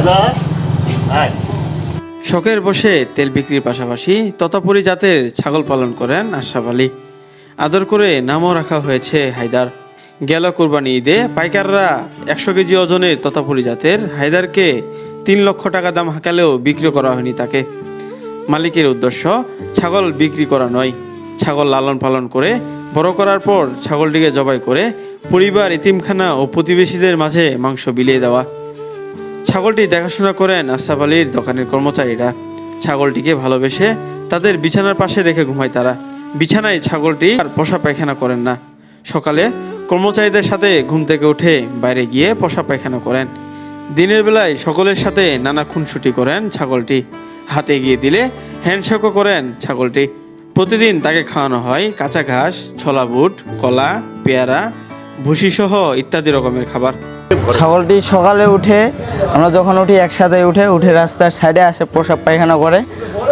হায়দার শখের বসে তেল বিক্রির পাশাপাশি ততাপুরি জাতের ছাগল পালন করেন আশরাফ আলী। আদর করে নামও রাখা হয়েছে হায়দার। গেল কোরবানি ঈদে পাইকাররা একশো কেজি ওজনের ততাপুরি জাতের হায়দারকে তিন লক্ষ টাকা দাম হাঁকালেও বিক্রি করা হয়নি তাকে। মালিকের উদ্দেশ্য, ছাগল বিক্রি করা নয়। ছাগল লালন পালন করে, বড় করার পর ছাগলটিকে জবাই করে পরিবার, ইতিমখানা ও প্রতিবেশীদের মাঝে মাংস বিলিয়ে দেওয়া। ছাগলটি দেখাশোনা করেন আশরাফ আলীর দোকানের কর্মচারীরা। ছাগলটিকে ভালোবেসে তাদের বিছানার পাশে রেখে ঘুমায় তারা। বিছানায় ছাগলটি আর পোষা পায়খানা করেন না। সকালে কর্মচারীদের সাথে ঘুম থেকে উঠে বাইরে গিয়ে পোষা পায়খানা করেন। দিনের বেলায় সকলের সাথে নানা খুনসুটি করেন ছাগলটি। হাতে গিয়ে দিলে হ্যান্ডশেকও করেন ছাগলটি। প্রতিদিন তাকে খাওয়ানো হয় কাঁচা ঘাস, ছোলা বুট, কলা, পেয়ারা ভুসি সহ ইত্যাদি রকমের খাবার। ছাগলটি সকালে উঠে আমরা যখন উঠি একসাথে উঠে উঠে রাস্তার সাইডে আসে প্রসাব পায়খানা করে।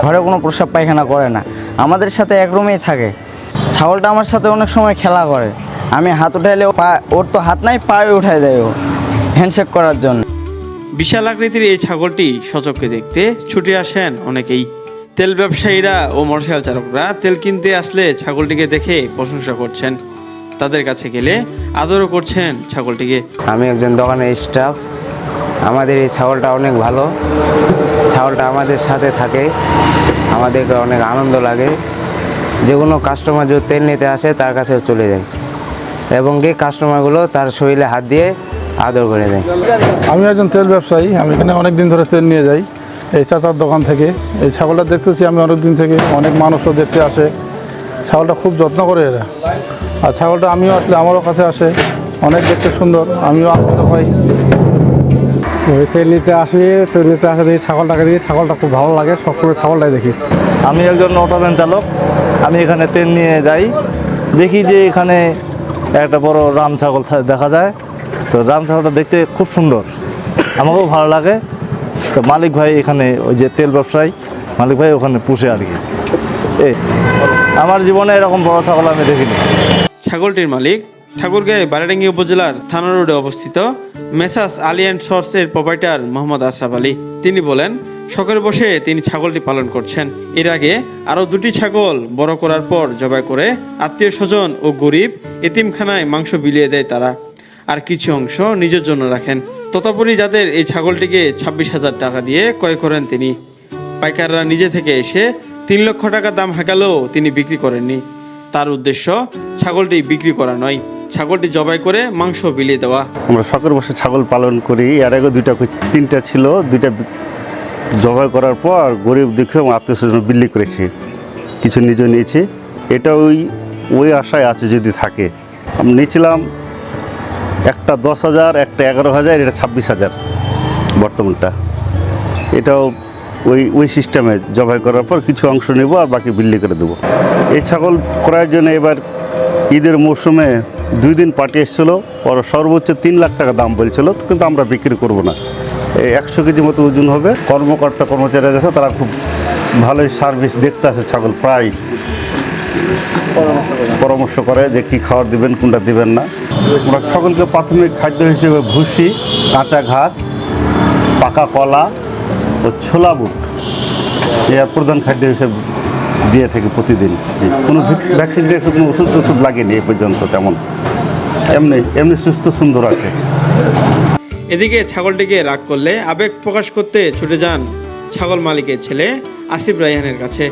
ঘরে কোনো প্রসাব পায়খানা করে না। আমাদের সাথে এক রুমেই থাকে। ছাগলটা আমার সাথে অনেক সময় খেলা করে। আমি হাত উঠাইলে পা ওর তো হাত নাই পায়ে উঠাই দেয় ও হ্যান্ডশেক করার জন্য। বিশাল আকৃতির এই ছাগলটি সচককে দেখতে ছুটে আসেন অনেকেই। তেল ব্যবসায়ীরা ও মোটরসাইকেল চালকরা তেল কিনতে আসলে ছাগলটিকে দেখে প্রশংসা করছেন। তাদের কাছে গেলে আদরও করছেন ছাগলটিকে। আমি একজন দোকানের স্টাফ আমাদের এই ছাগলটা অনেক ভালো। ছাগলটা আমাদের সাথে থাকে। আমাদেরকে অনেক আনন্দ লাগে। যে কোনো কাস্টমার যদি তেল নিতে আসে তার কাছে চলে যায়। এবং কি কাস্টমারগুলো তার শরীরে হাত দিয়ে আদর করে দেয়। আমি একজন তেল ব্যবসায়ী। আমি এখানে অনেক দিন ধরে তেল নিয়ে যাই। এই চাচার দোকান থেকে। এই ছাগলটা দেখতেছি আমি অনেক দিন থেকে। অনেক মানুষও দেখতে আসে। ছাগলটা খুব যত্ন করে এরা। আর ছাগলটা আমিও আসলে, আমারও কাছে আসে। অনেক দেখতে সুন্দর, আমিও আনন্দ পাই। ওই তেল নিতে আসি তেল নিতে আসে এই ছাগলটাকে দেখি, ছাগলটা খুব ভালো লাগে, সবসময় ছাগলটাই দেখি। আমি একজন অটোভ্যান চালক, আমি এখানে ট্রেন নিয়ে যাই। দেখি যে এখানে একটা বড় রাম ছাগল দেখা যায়। তো রাম ছাগলটা দেখতে খুব সুন্দর, আমাকেও ভালো লাগে। তো মালিক ভাই এখানে ওই যে তেল ব্যবসায়ী, মালিক ভাই ওখানে পুষে আর কি। এই আমার জীবনে এরকম বড় ছাগল আমি দেখিনি। ছাগলটির মালিক ঠাকুরগাঁও বারাডাঙ্গি উপজেলার থানা রোডে অবস্থিত মেসাস আলী অ্যান্ড সর্সের প্রোপাইটার মোহাম্মদ আশরাফ আলী। তিনি বলেন শখের বসে তিনি ছাগলটি পালন করছেন। এর আগে আরও দুটি ছাগল বড় করার পর জবাই করে আত্মীয় স্বজন ও গরিব এতিমখানায় মাংস বিলিয়ে দেয় তারা। আর কিছু অংশ নিজের জন্য রাখেন। ততাপুরি যাদের এই ছাগলটিকে ছাব্বিশ হাজার টাকা দিয়ে ক্রয় করেন তিনি। পাইকাররা নিজে থেকে এসে তিন লক্ষ টাকা দাম হাঁকালেও তিনি বিক্রি করেননি। তার উদ্দেশ্য, ছাগলটি বিক্রি করা নয়। ছাগলটি জবাই করে মাংস বিলিয়ে দেওয়া। আমরা শখের বসে ছাগল পালন করি। এর আগে দুইটা তিনটা ছিল। দুইটা জবাই করার পর গরিব দেখে আত্মীয় স্বজন বিল্লি করেছি। কিছু নিজে নিয়েছি। এটা ওই ওই আশায় আছে যদি থাকে। আমি নিয়েছিলাম একটা দশ হাজার, একটা এগারো হাজার, এটা ছাব্বিশ হাজার বর্তমানটা। এটাও ওই ওই সিস্টেমে জবাই করার পর কিছু অংশ নেব আর বাকি বিল্লি করে দেবো। এই ছাগল ক্রয়ের জন্য এবার ঈদের মৌসুমে দুই দিন পার্টি এসেছিল, ওরা সর্বোচ্চ তিন লাখ টাকা দাম বলছিল, কিন্তু আমরা বিক্রি করব না। এই একশো কেজি মতো ওজন হবে। কর্মকর্তা, কর্মচারীরা দেখো তারা খুব ভালোই সার্ভিস দেখতে আসে ছাগল, প্রায় পরামর্শ করে যে কী খাবার দিবেন, কোনটা দিবেন না। আমরা ছাগলকে প্রাথমিক খাদ্য হিসেবে ভুসি, কাঁচা ঘাস, পাকা কলা ও ছোলা বুট। এর প্রধান খাদ্য হিসেবে দিয়ে থাকে প্রতিদিন। কোনো ভ্যাকসিন ট্যাকসিন কোনো ওষুধ টষুধ লাগেনি এ পর্যন্ত তেমন। এমনি এমনি সুস্থ সুন্দর আছে। এদিকে ছাগলটিকে রাগ করলে আবেগ প্রকাশ করতে ছুটে যান ছাগল মালিকের ছেলে আসিফ রাইহানের কাছে।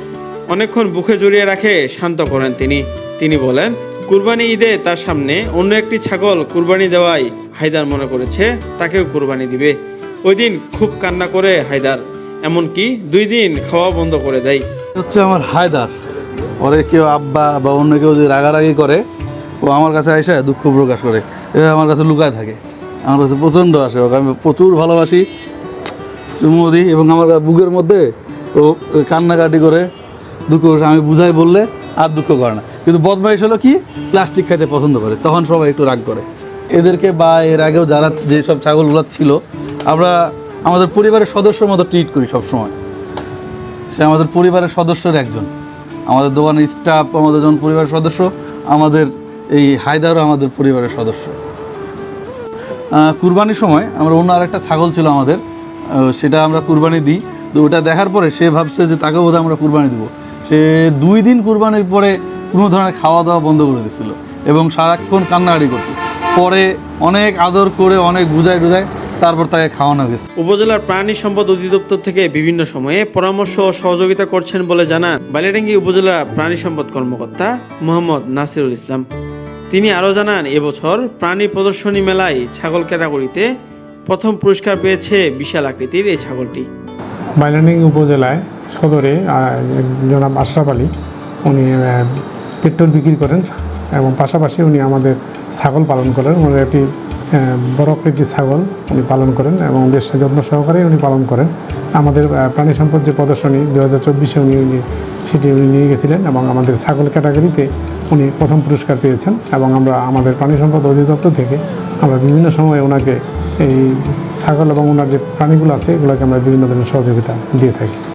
অনেকক্ষণ বুকে জড়িয়ে রাখে শান্ত করেন তিনি। তিনি বলেন, কুরবানি ঈদে তার সামনে অন্য একটি ছাগল কুরবানি দেওয়ায় হায়দার মনে করেছে, তাকেও কুরবানি দিবে। ওই দিন খুব কান্না করে হায়দার, এমনকি দুই দিন খাওয়া বন্ধ করে দেয়। হচ্ছে আমার হায়দার। ওরে কেউ আব্বা বা অন্য কেউ যদি রাগারাগি করে, ও আমার কাছে এসে দুঃখ প্রকাশ করে। এভাবে আমার কাছে লুকায় থাকে। আমার কাছে প্রচণ্ড আসে। ওকে আমি প্রচুর ভালোবাসি, চুমু দিই এবং আমার বুকের মধ্যে ও কান্নাকাটি করে দুঃখ আমি বুঝাই বললে আর দুঃখ করে না। কিন্তু বদমাইশ হলো কি? প্লাস্টিক খাইতে পছন্দ করে। তখন সবাই একটু রাগ করে। এদেরকে বা এর আগেও যারা যেসব ছাগলগুলো ছিল আমরা আমাদের পরিবারের সদস্যর মতো ট্রিট করি সবসময়। সে আমাদের পরিবারের সদস্যের একজন। আমাদের দোকানের স্টাফ আমাদের যখন পরিবারের সদস্য, আমাদের এই হায়দারও আমাদের পরিবারের সদস্য। কুরবানির সময় আমরা অন্য আরেকটা ছাগল ছিল আমাদের সেটা আমরা কুরবানি দিই। তো ওটা দেখার পরে সে ভাবছে যে তাকে বোধহয় আমরা কুরবানি দেবো। সে দুই দিন কুরবানির পরে কোনো ধরনের খাওয়া দাওয়া বন্ধ করে দিচ্ছিল এবং সারাক্ষণ কান্নাকাটি করতো পরে অনেক আদর করে, অনেক বুঝায় টুজায় তারপর তাকে খাওয়ানো গেছে উপজেলার প্রাণী সম্পদ অধিদপ্তর থেকে বিভিন্ন সময়ে পরামর্শ ও সহযোগিতা করছেন বলে জানান বাইলেডাঙ্গি উপজেলা প্রাণী সম্পদ কর্মকর্তা মোহাম্মদ নাসিরুল ইসলাম। তিনি আরও জানান এবছর প্রাণী প্রদর্শনী মেলায় ছাগল ক্যাটাগরিতে প্রথম পুরস্কার পেয়েছে বিশাল আকৃতির এই ছাগলটি। বাইলানিং উপজেলায় সদরে আহ, জনাব আশরাফ আলী উনি আহ, পেট্রোল বিক্রি করেন এবং পাশাপাশি উনি আমাদের ছাগল পালন করেন। উনি একটি বড় আকৃতির ছাগল উনি পালন করেন এবং বেশ যত্ন সহকারে উনি পালন করেন। আমাদের প্রাণী সম্পদ যে প্রদর্শনী দু হাজার চব্বিশে উনি, সেটি উনি নিয়ে গেছিলেন এবং আমাদের ছাগল ক্যাটাগরিতে উনি প্রথম পুরস্কার পেয়েছেন এবং আমরা, আমাদের প্রাণী সম্পদ অধিদপ্তর থেকে আমরা বিভিন্ন সময়ে ওনাকে এই ছাগল এবং ওনার যে প্রাণীগুলো আছে, এগুলোকে আমরা বিভিন্ন ধরনের সহযোগিতা দিয়ে থাকি।